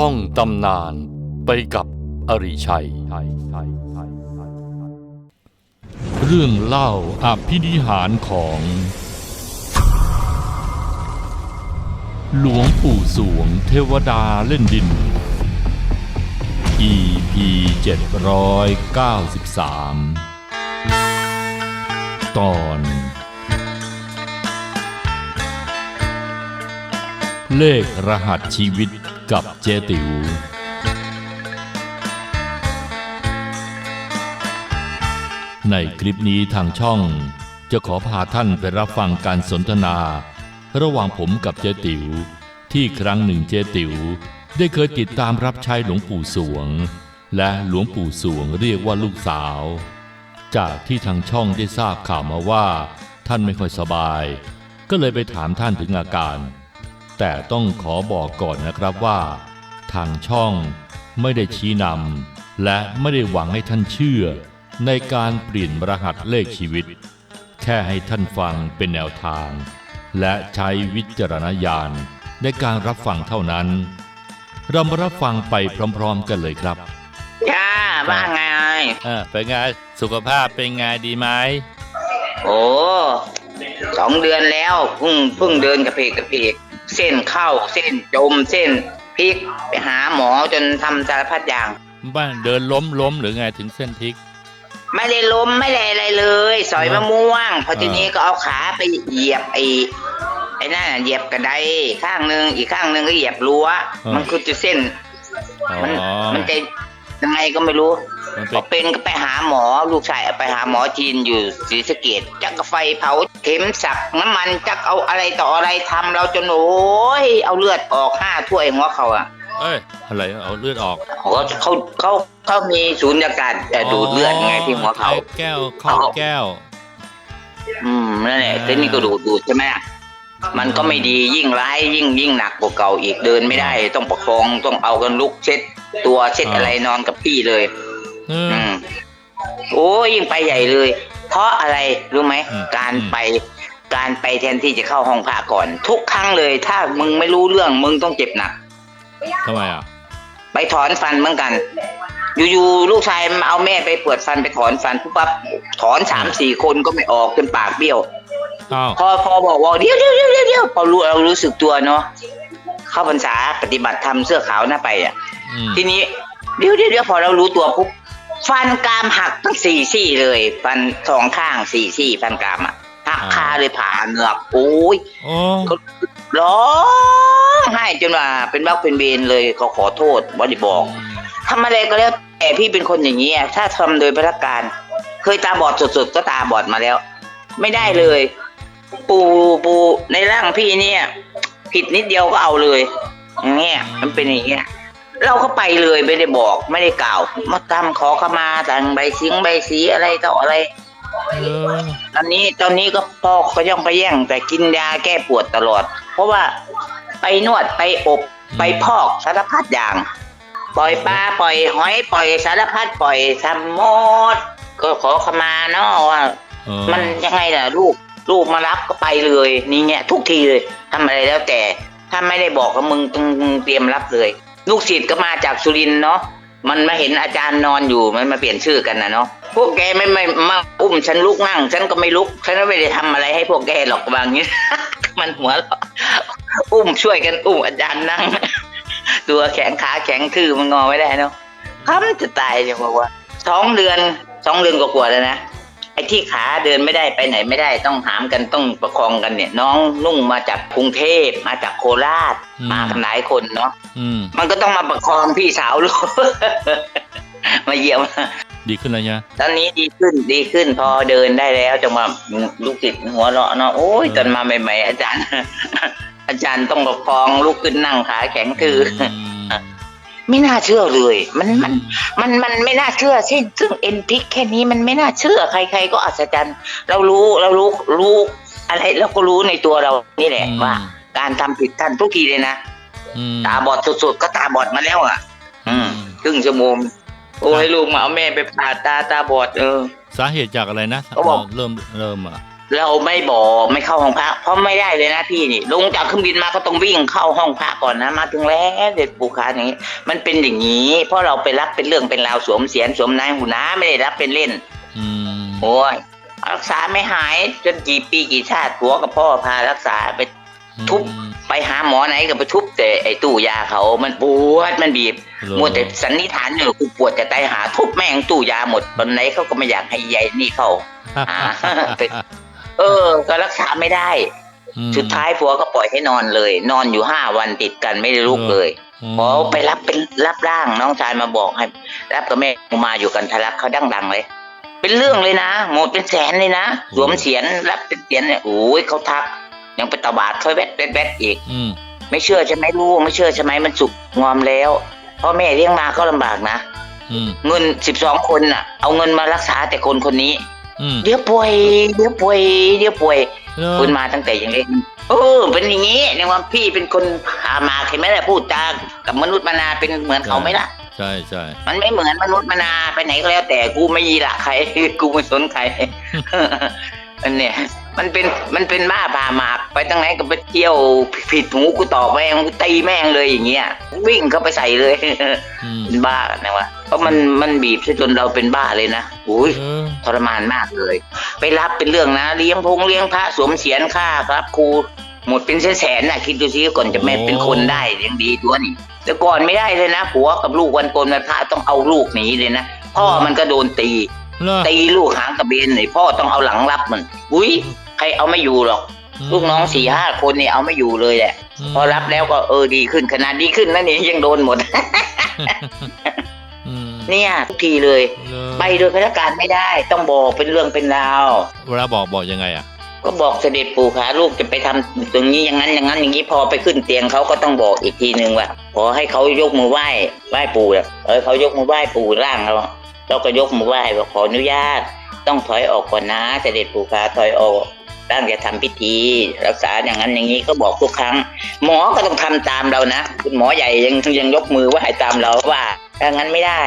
ท่องตำนานไปกับอริชัย เรื่องเล่าอภินิหารของ หลวงปู่สวงเทวดาเล่นดิน EP 793 ตอนเลขรหัสชีวิต กับเจติวในคลิปนี้ทางช่อง จะขอพาท่านไปรับฟังการสนทนา ระหว่างผมกับเจติวที่ครั้งหนึ่งเจติวได้เคยติดตามรับใช้หลวงปู่สวง และหลวงปู่สวงเรียกว่าลูกสาว จากที่ทางช่องได้ทราบข่าวมาว่า ท่านไม่ค่อยสบาย ก็เลยไปถามท่านถึงอาการ แต่ต้องขอบอกก่อนนะครับว่า ทางช่องไม่ได้ชี้นำและไม่ได้หวังให้ท่านเชื่อ ในการเปลี่ยนรหัสเลขชีวิต แค่ให้ท่านฟังเป็นแนวทาง และใช้วิจารณญาณในการรับฟังเท่านั้น เรามารับฟังไปพร้อมๆกันเลยครับจ้าว่าไงเออเป็นไงสุขภาพเป็นไงดีไหมโอ้สองเดือนแล้วเพิ่งเพิ่งเดินกระเพกกระเพก เส้นเข้าเส้นจมเส้นพลิกไปหาหมอจนทำสารพัดอย่าง บ้านเดินล้มล้มหรือไงถึงเส้นพลิก ไม่ได้ล้มไม่ได้อะไรเลย สอยอ่ามมะม่วง พออ่าทีนี้ก็เอาขาไปเหยียบไอ้ไอ้นั่นน่ะเหยียบกระไดข้างหนึ่งอีกข้างหนึ่งก็เหยียบรั้ว มันคือจะเส้น อ๋อมันมันจะ ยังไงก็ไม่รู้มันพเป็อน เป็นก็ไปหาหมอลูกชายเอาไปหาหมอจีนอยู่ศรีสะเกดจักกไฟเผาเข็มสับน้ำมันจักเอาอะไรต่ออะไรทำเราจนโอ้ยเอาเลือดออกห้าถ้วยหัวเขาอะเอ้ย อะไรเอาเลือดออกเขาเขาเขาเขามีศูนย์ยากาศแต่ดูดเลือดไงที่หัวเขา ไอ้แก้วครอบแก้ว อืมนั่นแหละทีนี้ก็ดูดดูดใช่ไหมมันก็ไม่ดียิ่งร้ายยิ่งยิ่งหนักกว่าเก่าอีกเดินไม่ได้ ต้องประคองต้องเอากันลุกเช็ด ตัวเช็ดอ่าอะไรนอนกับพี่เลยเอออืม โอ้ยยิ่งไปใหญ่เลย เพราะอะไรรู้ไหม อืมการอืมไป การไปแทนที่จะเข้าห้องผ่าก่อน ทุกครั้งเลย ถ้ามึงไม่รู้เรื่องมึงต้องเจ็บหนัก ทำไมอะ ไปถอนฟันเหมือนกัน อยู่ๆลูกชายมาเอาแม่ไปเปิดฟันไปถอนฟันปุ๊บปั๊บถอนสามสี่คนก็ไม่ออกจนปากเบี้ยว อ้าว พอพอบอกว่าเดี๋ยวเดี๋ยวเดี๋ยวเดี๋ยวเดี๋ยวพอรู้เรารู้สึกตัวเนาะเข้าพรรษาปฏิบัติธรรมเสื้อขาวหน้าไปอะ อืม ทีนี้เดี๋ยวเดี๋ยวเดี๋ยวพอเรารู้ตัวปุ๊บฟันกรามหักทั้งสี่ซี่เลย ฟันสองข้างสี่ซี่ฟันกรามอะหักคาเลยผ่าเหงือกโอ้ย โอ้ร้องไห้จนว่าเป็นบักเป็นเบนเลยเขาขอโทษว่าดิบอกทำอะไรก็แล้วแต่พี่เป็นคนอย่างนี้อะถ้าทำโดยพระการ เคยตาบอดสุดๆก็ตาบอดมาแล้ว ไม่ได้เลย ปูปูในร่างพี่เนี่ย ผิดนิดเดียวก็เอาเลยอย่างเงี้ยมันเป็นอย่างเงี้ย เราก็ไปเลยไม่ได้บอกไม่ได้กล่าว มาตามขอขมาต่างใบสิงใบสีอะไรต่ออะไรเออตอนนี้ตอนนี้ก็พ่อก็ย่องไปแย่ง แต่กินยาแก้ปวดตลอด เพราะว่าไปนวดไปอบไปพอกสารพัดอย่าง ปล่อยปลาปล่อยหอยปล่อยสารพัดปล่อยทำหมดก็ขอขมาเนาะว่า เออมันยังไงล่ะลูกลูกมารับก็ไปเลยนี่เนี่ยทุกทีเลยทำอะไรแล้วแต่ ถ้าไม่ได้บอกกับมึงต้องมึงเตรียมรับเลย ลูกศิษย์ก็มาจากสุรินทร์เนาะมันมาเห็นอาจารย์นอนอยู่มันมาเปลี่ยนชื่อกันนะเนาะพวกแกไม่ไม่มาอุ้มฉันลุกนั่ง ฉันก็ไม่ลุกฉันก็ไม่ได้ทำอะไรให้พวกแกหรอกบางนี้มันหัวเราะอุ้มช่วยกันอุ้มอาจารย์นั่ง ตัวแข็งขาแข็งทื่อมันงอไม่ได้เนาะทำจะตายจังบอกว่าสองเดือนสองเดือนกว่าๆแล้วนะ ไอ้ที่ขาเดินไม่ได้ไปไหนไม่ได้ต้องหามกันต้องประคองกันเนี่ย น้องนุ่งมาจากกรุงเทพมาจากโคราชมากันหลายคนเนาะอืม มันก็ต้องมาประคองพี่สาวลูก มาเยี่ยม ดีขึ้นแล้วเนี่ยตอนนี้ดีขึ้นดีขึ้นพอเดินได้แล้วจะมาลูกศิษย์หัวเราะเนาะโอ้ยตอนมาใหม่ๆอาจารย์ อาจารย์ต้องประคองลุกขึ้นนั่งขาแข็งทืออ ม ไม่น่าเชื่อเลย มันมันมันมันไม่น่าเชื่อซึ่งซึ่งเอ็นพิกแค่นี้มันไม่น่าเชื่อใคร ๆ ก็อัศจรรย์เรารู้เรารู้รู้อะไรเราก็รู้ในตัวเรานี่แหละว่า การทำผิดท่านทุกทีเลยนะอืมตาบอดสุดๆก็ตาบอดมาแล้วอะ อืมครึ่งชั่วโมงโอ้ให้ลูกมาเอาแม่ไปผ่าตาตาบอดเออ สาเหตุจากอะไรนะเขาบอกเริ่มเริ่มอะ เราไม่บอกไม่เข้าห้องพระเพราะไม่ได้เลยนะพี่นี่ ลงจากเครื่องบินมาก็ต้องวิ่งเข้าห้องพระก่อนนะ มาถึงแล้วเด็ดปูคาอย่างนี้ มันเป็นอย่างนี้ เพราะเราไปรับเป็นเรื่องเป็นราวสวมเสียนสวมนายหูนะไม่ได้รับเป็นเล่นอืมโอ้ยรักษาไม่หายจนกี่ปีกี่ชาติผัวกับพ่อพารักษาไปทุบไปหาหมอไหนก็ไปทุบแต่ไอ้ตู้ยาเขา มันปวดมันบีบเหรอมัวแต่สันนิษฐานอยู่กูปวดจะตายหาทุบแม่งตู้ยาหมดตอนไหนเขาก็ไม่อยากให้ยายนี่เข้าอ่า เป็นเออ ก็รักษาไม่ได้อืมสุดท้ายผัวก็ปล่อยให้นอนเลย นอนอยู่ห้าวันติดกันไม่ได้ลุกเลยมพอไปรับเป็นรับร่างน้องชายมาบอกให้ รับกับแม่มาอยู่กันทะลักเขาดังๆเลย เป็นเรื่องเลยนะหมดเป็นแสนเลยนะสวมเสียนรับเป็นเสียนเนี่ยโอ้ยเขาทัก ยังไปตบาดค่อยแวดแวดแวดอีกอืมไม่เชื่อใช่ไหมลูกไม่เชื่อใช่ไหมมันสุกงอมแล้วพ่อแม่เลี้ยงมาก็ลำบากนะอืมเงินสิบสองคนน่ะ เอาเงินมารักษาแต่คนคนนี้ อืม เดี๋ยวป่วย เดี๋ยวป่วย เดี๋ยวป่วยเหรอคุณมาตั้งแต่ยังเล็กเออเป็นอย่างนี้ในว่าพี่เป็นคนพามาใช่ไหมล่ะพูดจากับมนุษย์มานาเป็นเหมือนเขาไหมล่ะ ใช่ใช่ มันไม่เหมือนมนุษย์มานาไปไหนก็แล้วแต่กูไม่ยีละใคร กูไม่สนใคร อันเนี้ย มันเป็นมันเป็นบ้าพามาไปตั้งไหนก็ไปเที่ยวผิดหูกูตอบแม่งกูตีแม่งเลยอย่างเงี้ยวิ่งเข้าไปใส่เลยอืมเป็นบ้านะวะเพราะมันมันบีบซะจนเราเป็นบ้าเลยนะอุ้ยเออทรมานมากเลย ไปรับเป็นเรื่องนะเลี้ยงพงเลี้ยงพระสวมเสียนค่าครับครูหมดเป็นแสนๆน่ะคิดดูสิก่อนจะแม่เป็นคนได้ยังดีตัวนี่แต่ก่อนไม่ได้เลยนะผัวกับลูกวันโกนวันพระต้องเอาลูกหนีเลยนะพ่อมันก็โดนตีเหรอตีลูกหางกระเบนเลยพ่อต้องเอาหลังรับมันอุ้ย ใครเอาไม่อยู่หรอก ลูกน้องสี่ห้าคนเนี่ยเอาไม่อยู่เลยแหละมพอรับแล้วก็เออดีขึ้นขนาดดีขึ้นนั่นเองยังโดนหมดอืมเนี่ยทุกทีเลยเหรอไปโดยพนักการไม่ได้ ต้องบอกเป็นเรื่องเป็นราวเวลาบอกบอกยังไงอะก็บอกเสด็จปู่ขาลูกจะไปทำตรงนี้อย่างนั้นอย่างนั้นอย่างนี้พอไปขึ้นเตียงเขาก็ต้องบอกอีกทีหนึ่งว่าขอให้เขายกมือไหว้ไหว้ปู่อะเออเขายกมือไหว้ปู่ร่างเราเราก็ยกมือไหว้ว่าขออนุญาต ต้องถอยออกก่อนนะเสด็จปู่ขาถอยออก ร่างจะทำพิธีรักษาอย่างนั้นอย่างนี้ก็บอกทุกครั้ง หมอก็ต้องทำตามเรานะคุณหมอใหญ่ยังยังยกมือไหว้ตามเราว่าถ้างั้นไม่ได้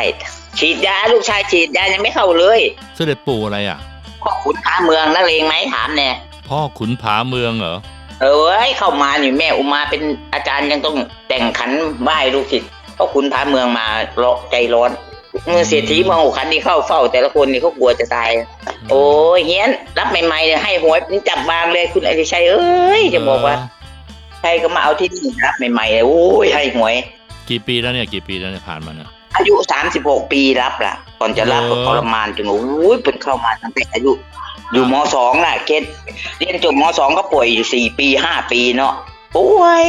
ฉีดยาลูกชายฉีดยายังไม่เข้าเลย เสด็จปู่อะไรอะพ่อขุนค้าเมืองนักเลงไหมถามแน่พ่อขุนผาเมืองเหรอเอ้ยเข้ามานี่แม่อุมาเป็นอาจารย์ยังต้องแต่งขันไหว้ลูกศิษย์เพราะคุณพาเมืองมาเลาะใจร้อน เมื่อเศรษฐีเมืองหูขันที่เข้าเฝ้า แต่ละคนนี่เขากลัวจะตาย โอ้ยเฮียนรับใหม่ๆเนี่ยให้หวยจับบางเลยคุณอริชัยเอ้ยจะบอกว่าใครก็มาเอาที่นี่รับใหม่ๆเลยโอ้ยให้หวย กี่ปีแล้วเนี่ยกี่ปีแล้วเนี่ยผ่านมาเนี่ยอายุสามสิบหกปีรับล่ะ ก่อนจะรับก็เออทรมานจนโอ้ยเป็นเข้ามาตั้งแต่อายุ อยู่มสองน่ะเกณฑ์เรียนจบมสองก็ป่วยอยู่สี่ปีห้าปีเนาะป่วย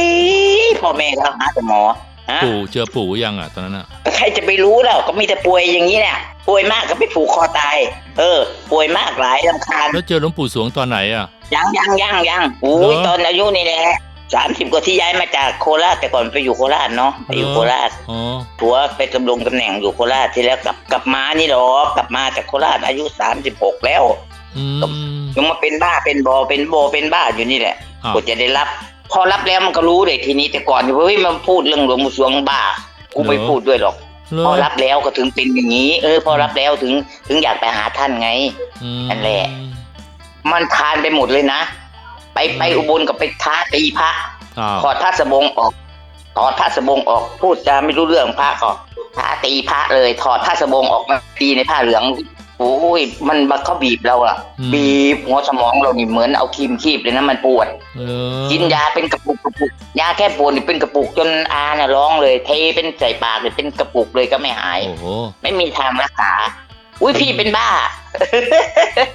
พ่อแม่ก็หาแต่หมอฮะ ปู่เจอปู่ยังอะตอนนั้นอะใครจะไปรู้แล้วก็มีแต่ป่วยอย่างนี้เนี่ยป่วยมากก็ไปผูกคอตาย เออ ป่วยมากหลายลำคาญแล้วเจอหลวงปู่สวงตอนไหนอะยังยังยังยังโอ้ยเหรอตอนอายุนี่แหละสามสิบกว่าที่ย้ายมาจากโคราชแต่ก่อนไปอยู่โคราชเนาะไปอยู่เหรอโคราชอ๋อผัวไปดำรงตำแหน่งอยู่โคราชที่แล้วกลับกลับมานี่หรอกลับมาจากโคราชอายุสามสิบหกแล้วอืมยังมาเป็นบ้าเป็นบอเป็นโบเป็นบ้าอยู่นี่แหละอ้าวกว่าจะได้รับ พอรับแล้วมันก็รู้เลยทีนี้แต่ก่อนเฮ้ยมันพูดเรื่องหลวงปู่สวงบ้ากูไม่พูดด้วยหรอกเหรอพอรับแล้วก็ถึงเป็นอย่างนี้ เออ พอรับแล้วถึงถึงอยากไปหาท่านไงอืมนั่นแหละ มันทานไปหมดเลยนะไปไปอุบลกับไปท้าตีพระอ้าวถอดผ้าสบงออกถอดผ้าสบงออก พูดจาไม่รู้เรื่องพระก็ท้าตีพระเลย ถอดผ้าสบงออกมาตีในผ้าเหลือง โอ้ยมันมันเขาบีบเราอะอืมบีบหัวสมองเรานี่เหมือนเอาครีมคีบเลยนะมันปวดเออกินยาเป็นกระปุกกระปุกยาแก้ปวดนี่เป็นกระปุกจนอาน่ะร้องเลย เทเป็นใส่ปากเลยเป็นกระปุกเลยก็ไม่หายโอ้โหไม่มีทางรักษาอุ้ยพี่เป็นบ้า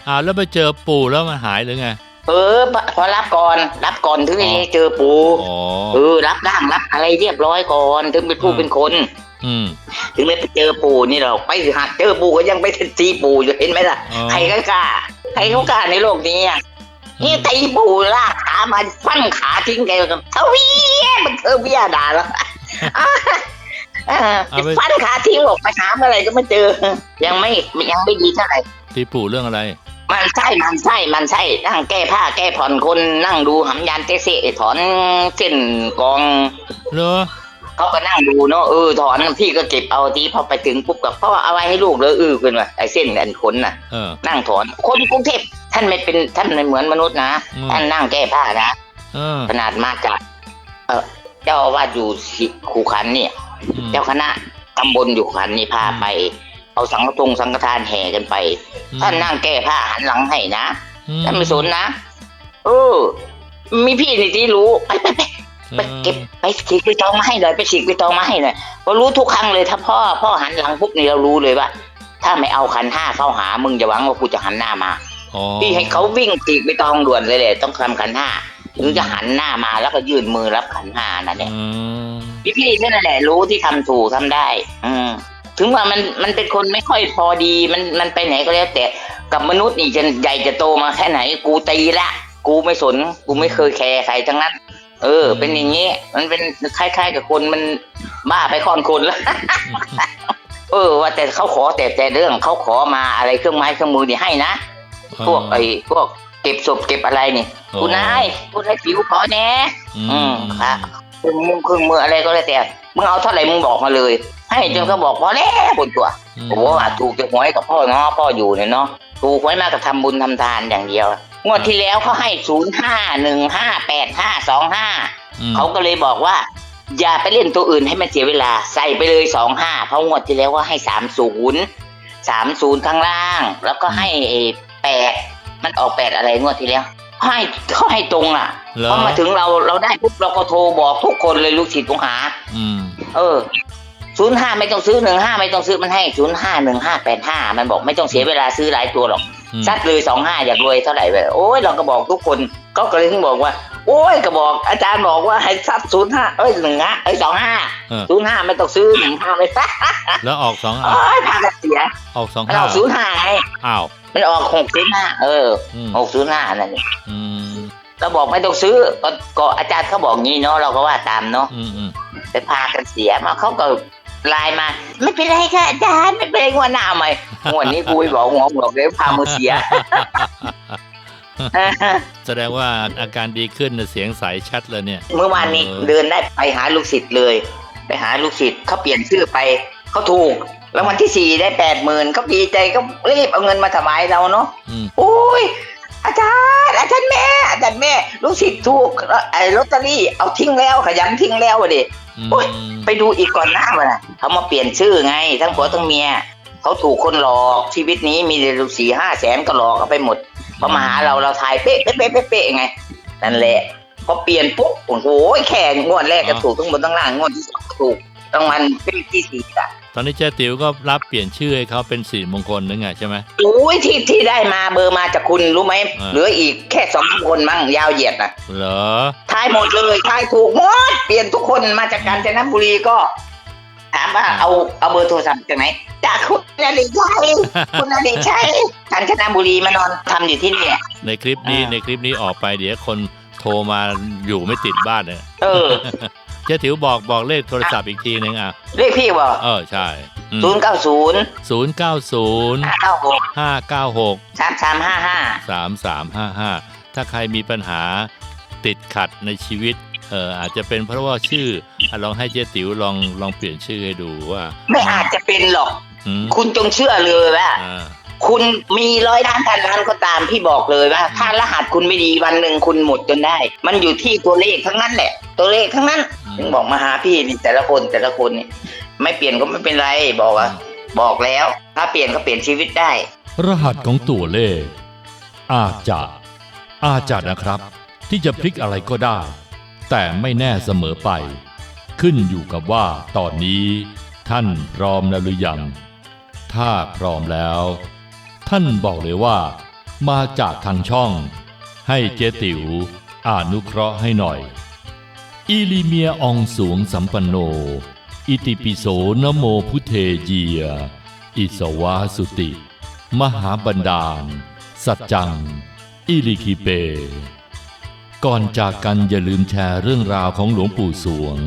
อ้าวแล้วไปเจอปู่แล้วมันหายหรือไงเออพอรับก่อน รับก่อนถึงจะเจอปูอ๋อเออรับร่างรับอะไรเรียบร้อยก่อน ถึงเป็นผู้อืมเป็นคน อืม ถึงได้ไปเจอปู่นี่เราไปหักเจอปู่ก็ยังไปตีปู่อยู่เห็นไหมล่ะอ๋อ ใครก็กล้าใครเขากล้าในโลกนี้อะนี่ตีปู่ลากขามาฟันขาทิ้งแกกันเทวีมันเทวียด่าแล้วอะอะฟันขาทิ้งออกไปหาเมื่อไหร่ก็ไม่เจอ ยังไม่ยังไม่ดีเท่าไหร่ ตีปู่เรื่องอะไร มันใช่ มันใช่ มันใช่ นั่งแก้ผ้าแก้ผ่อนคนนั่งดูหำยันเตะเสะถอนเส้นกอง เหรอ เขาก็นั่งดูเนาะเออถอนพี่ก็เก็บเอาทีพอไปถึงปุ๊บก็พ่อเอาไว้ให้ลูกเลยเออเป็นว่าไอ้เส้นอันขนน่ะเออ นั่งถอนคนกรุงเทพท่านไม่เป็นท่านไม่เหมือนมนุษย์นะอืม ท่านนั่งแก้ผ้านะเออขนาดมาจากเออเจ้าอาวาดอยู่สิคูขันเนี่ย อืม เจ้าคณะตำบลอยู่ขันนี่พาไป เอาสังฆทงสังฆทานแห่กันไป ท่านนั่งแก้ผ้าหันหลังให้นะอืท่านไม่สนนะเออ มีพี่นี่ที่รู้ไปไปไป ไปเก็บไปฉีกไปตองมาให้หน่อยไปฉีกไปตองมาให้หน่อยก็รู้ทุกครั้งเลยถ้าพ่อพ่อหันหลังปุ๊บนี่เรารู้เลยว่า ถ้าไม่เอาขันห้าเข้าหามึงจะหวังว่ากูจะหันหน้ามาอ๋อพี่ให้เขาวิ่งฉีกไปตองด่วนเลยเลยต้องทำขันห้าถึงจะหันหน้ามาแล้วก็ยื่นมือรับขันห้านั่นแหละอืมพี่พี่นั่นแหละรู้ที่ทำถูกทำได้ อืมถึงว่ามันมันเป็นคนไม่ค่อยพอดีมันมันไปไหนก็แล้วแต่กับมนุษย์นี่จะใหญ่จะโตมาแค่ไหน กูตีละ กูไม่สน กูไม่เคยแคร์ใครทั้งนั้น เออ เป็นอย่างนี้ มันเป็นคล้าย ๆ กับคนมันบ้าไปค่อนคนแล้ว เออ ว่าแต่เขาขอแต่แต่เรื่องเขาขอมาอะไรเครื่องไม้เครื่องมือนี่ให้นะ พวกไอ้พวกเก็บศพเก็บอะไรนี่โอ้คุณนายคุณให้ผิวขอแน่อือืมมค่ะเครื่องมือเครื่องมืออะไรก็แล้วแต่มึงเอาเท่าไหร่มึงบอกมาเลย ให้จนเขาบอกพอแล้วบนตัวอืมผมว่าถูกจะหวยกับพ่อเนาะพ่ออยู่เนี่ยเนาะถูกหวยมากกับทำบุญทำทานอย่างเดียว งวดที่แล้วเขาให้ศูนย์ห้าหนึ่งห้าแปดห้าสองห้าอืมเขาก็เลยบอกว่า อย่าไปเล่นตัวอื่นให้มันเสียเวลา ใส่ไปเลยสองห้าเพราะงวดที่แล้วว่าให้สามศูนย์สามศูนย์ข้างล่าง แล้วก็ให้แปดมันออกแปดอะไรงวดที่แล้วให้เขาให้ตรงอะเหรอพอมาถึงเราเราได้ปุ๊บเราก็โทรบอกทุกคนเลยลูกศิษย์ลูกหา อืม เออศูนย์ห้าไม่ต้องซื้อหนึ่งห้าไม่ต้องซื้อมันให้ศูนย์ห้าหนึ่งห้าแปดห้ามันบอกไม่ต้องเสียเวลาซื้อหลายตัวหรอกอืม ซัดเลยสองห้าอยากรวยเท่าไหร่ไปโอ้ยเราก็บอกทุกคนเขาก็เลยถึงบอกว่า โอ้ยก็บอกอาจารย์บอกว่าให้ซัดศูนย์ห้าเอ้ยหนึ่งห้าเอ้ยสองห้าเออศูนย์ห้าไม่ต้องซื้อหนึ่งห้าไม่ซัดแล้วออกสองโอ้อะยพากันเสียออกสองมันห้าออกศูนย์ห้าไงอ้าวมันออกหกศูนย์ห้าเอออืมหกศูนย์ห้านั่นเองอืมเราบอกไม่ต้องซื้อก็ก็อาจารย์เขาบอกงี้เนาะเราก็ว่าตามเนาะอืมอืมไปพากันเสียมาเขาก็ ไลน์มา ไม่เป็นไรค่ะอาจารย์ไม่เป็นไรงวดหน้าใหม่งวดนี้กูไปบอกหัวบอกเลยพามือเสีย แสดงว่าอาการดีขึ้นน่ะเสียงใสชัดเลยเนี่ย เมื่อวานนี้เออเดินได้ไปหาลูกศิษย์เลย ไปหาลูกศิษย์เขาเปลี่ยนชื่อไปเขาถูกแล้ววันที่สี่ได้แปดหมื่นเขาดีใจก็รีบเอาเงินมาถวายเราเนาะอืม โอ้ย อาจารย์อาจารย์แม่อาจารย์แม่ลูกศิษย์ถูกไอ้ลอตเตอรี่เอาทิ้งแล้วขยันทิ้งแล้วอะดิอืม โอ๊ยไปดูอีกก่อนหน้ามันน่ะเขามาเปลี่ยนชื่อไง ทั้งผัวทั้งเมียเขาถูกคนหลอกชีวิตนี้มีเดือนสี่ห้าแสนก็หลอกเอาไปหมดพอมาหาเราเราถ่ายเป๊ะเป๊ะเป๊ะเป๊ะไงนั่นแหละพอเปลี่ยนปุ๊บโอ้โหแข่งงวดแรกก็ถูกทั้งบนทั้งล่างงวดที่สองถูกรางวัลเป็นที่สี่อะ ตอนนี้เจ๊ติ๋วก็รับเปลี่ยนชื่อให้เขาเป็นสิริมงคลนึงไงใช่ไหมโอ้ยที่ที่ได้มาเบอร์มาจากคุณรู้ไหมอ่าเหลืออีกแค่สองคนมั้งยาวเหยียดนะเหรอทายหมดเลยทายถูกหมดเปลี่ยนทุกคนมาจากกาญจนบุรีก็ถามว่าเอาเอาเบอร์โทรศัพท์จากไหนจากคุณอดีชัยคุณอดีชัยกาญจนบุรีมานอนทำอยู่ที่นี่ในคลิปนี้อ่าในคลิปนี้ออกไปเดี๋ยวคนโทรมาอยู่ไม่ติดบ้านเนี่ยเออ เจ๊ติ๋วบอกบอกเลขโทรศัพท์อีกทีหนึ่งอะเรียกพี่บอกเออใช่ศูนย์เก้าศูนย์ศูนย์เก้าศูนย์ห้าเก้าหกห้าเก้าหกสามสามห้าห้าสามสามห้าห้าถ้าใครมีปัญหาติดขัดในชีวิตเอออาจจะเป็นเพราะว่าชื่ออะลองให้เจ๊ติ๋วลองลองเปลี่ยนชื่อให้ดูว่า ไม่อาจจะเป็นหรอกอืมคุณจงเชื่อเลยว่าอ่าคุณมีร้อยล้านพันล้านก็ตามพี่บอกเลยว่า ถ้ารหัสคุณไม่ดีวันหนึ่งคุณหมดจนได้ มันอยู่ที่ตัวเลขทั้งนั้นแหละ ตัวเลขทั้งนั้น ถึงบอกมาหาพี่นี่แต่ละคนแต่ละคนนี่ไม่เปลี่ยนก็ไม่เป็นไรบอกว่า บอกแล้ว ถ้าเปลี่ยนก็เปลี่ยนชีวิตได้ รหัสของตัวเลข อาจจะอาจจะนะครับ ที่จะพลิกอะไรก็ได้ แต่ไม่แน่เสมอไป ขึ้นอยู่กับว่าตอนนี้ ท่านพร้อมแล้วหรือยัง ถ้าพร้อมแล้ว ท่านบอกเลยว่า มาจากทางช่อง ให้เจติ๋วอานุเคราะห์ให้หน่อย อีลิเมียอองสวงสัมปันโน อิติปิโสนโมพุเทเยีย อิสวาสุติ มหาบันดาล สัจจัง อิลิคิเป ก่อนจากกันอย่าลืมแชร์เรื่องราวของหลวงปู่สวง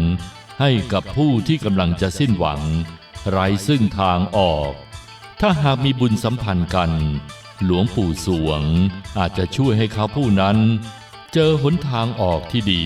ให้กับผู้ที่กำลังจะสิ้นหวัง ไร้ซึ่งทางออก ถ้าหากมีบุญสัมพันธ์กัน หลวงปู่สวงอาจจะช่วยให้เขาผู้นั้น เจอหนทางออกที่ดี